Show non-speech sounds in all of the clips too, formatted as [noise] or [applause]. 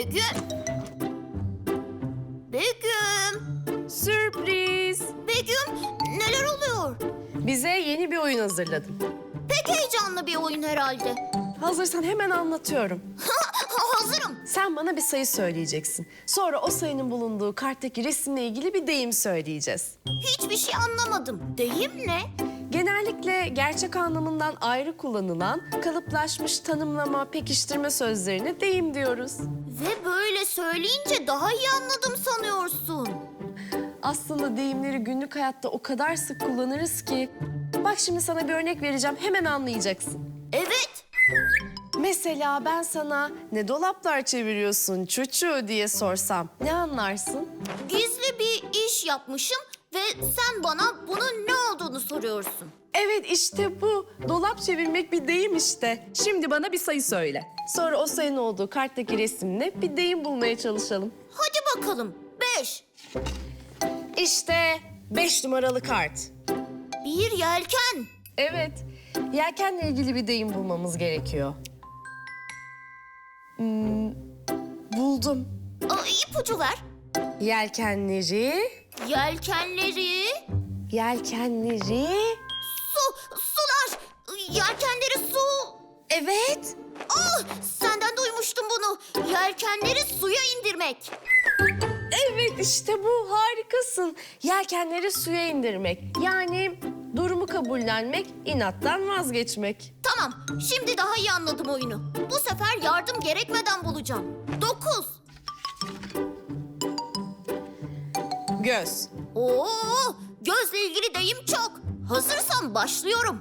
Begüm. Begüm. Sürpriz. Begüm neler oluyor? Bize yeni bir oyun hazırladım. Pek heyecanlı bir oyun herhalde. Hazırsan hemen anlatıyorum. [laughs] Hazırım. Sen bana bir sayı söyleyeceksin. Sonra o sayının bulunduğu karttaki resimle ilgili bir deyim söyleyeceğiz. Hiçbir şey anlamadım. Deyim ne? Genellikle gerçek anlamından ayrı kullanılan kalıplaşmış tanımlama, pekiştirme sözlerine deyim diyoruz. Ve böyle söyleyince daha iyi anladım sanıyorsun. Aslında deyimleri günlük hayatta o kadar sık kullanırız ki... Bak şimdi sana bir örnek vereceğim, hemen anlayacaksın. Evet. Mesela ben sana ne dolaplar çeviriyorsun çuçu diye sorsam ne anlarsın? Gizli bir iş yapmışım ve sen bana bunun ne olduğunu soruyorsun. Evet işte bu. Dolap çevirmek bir deyim işte. Şimdi bana bir sayı söyle. Sonra o sayının olduğu karttaki resimle bir deyim bulmaya çalışalım. Hadi bakalım. Beş. İşte beş numaralı kart. Bir yelken. Evet, yelkenle ilgili bir deyim bulmamız gerekiyor. Hmm, buldum. Aa, ipucu ver. Yelkenleri, Yelkenleri. yelkenleri... Su. Sular. Yelkenleri su. Evet. Ah, senden duymuştum bunu. Yelkenleri suya indirmek. Evet işte bu harikasın. Yelkenleri suya indirmek. Yani durumu kabullenmek, inattan vazgeçmek. Tamam, şimdi daha iyi anladım oyunu. Bu sefer yardım gerekmeden bulacağım. Dokuz. Göz. Oo, gözle ilgili deyim çok. Hazırsan başlıyorum.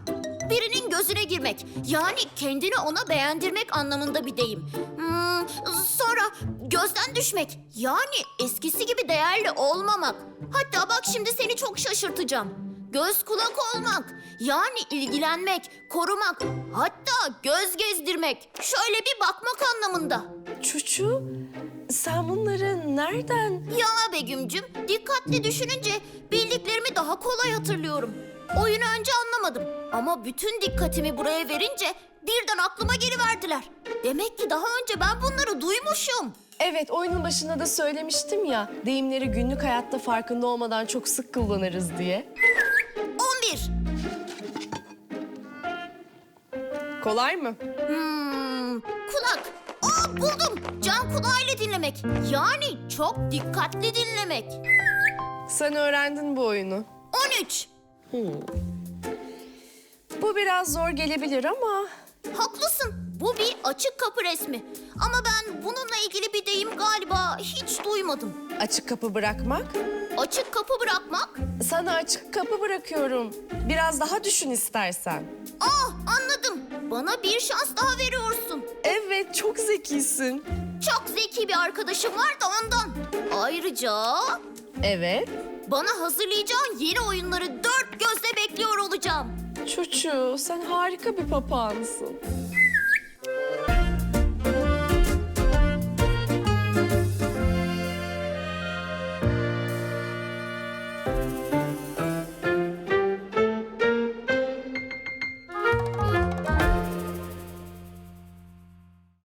Birinin gözüne girmek. Yani kendini ona beğendirmek anlamında bir deyim. Hmm, sonra gözden düşmek. Yani eskisi gibi değerli olmamak. Hatta bak şimdi seni çok şaşırtacağım. Göz kulak olmak. Yani ilgilenmek, korumak. Hatta göz gezdirmek. Şöyle bir bakmak anlamında. Çuçu, sen bunları nereden? Ya Begüm'cüm dikkatli düşününce bildiklerimi daha kolay hatırlıyorum. Oyunu önce anlamadım ama bütün dikkatimi buraya verince birden aklıma geliverdiler. Demek ki daha önce ben bunları duymuşum. Evet, oyunun başında da söylemiştim ya, deyimleri günlük hayatta farkında olmadan çok sık kullanırız diye. 11. Kolay mı? Hmm, kulak. Aa buldum. Can kulağıyla dinlemek. Yani çok dikkatli dinlemek. Sen öğrendin bu oyunu. 13. Bu biraz zor gelebilir ama Haklısın. Bu bir açık kapı resmi. Ama ben bununla ilgili bir deyim galiba hiç duymadım. açık kapı bırakmak. Açık kapı bırakmak? Sana açık kapı bırakıyorum. Biraz daha düşün istersen. Ah anladım. Bana bir şans daha veriyorsun. Evet, çok zekisin. Çok zeki bir arkadaşım var da ondan. Ayrıca Evet. bana hazırlayacağın yeni oyunları dört gözle bekliyor olacağım. Çuçu, sen harika bir papağansın.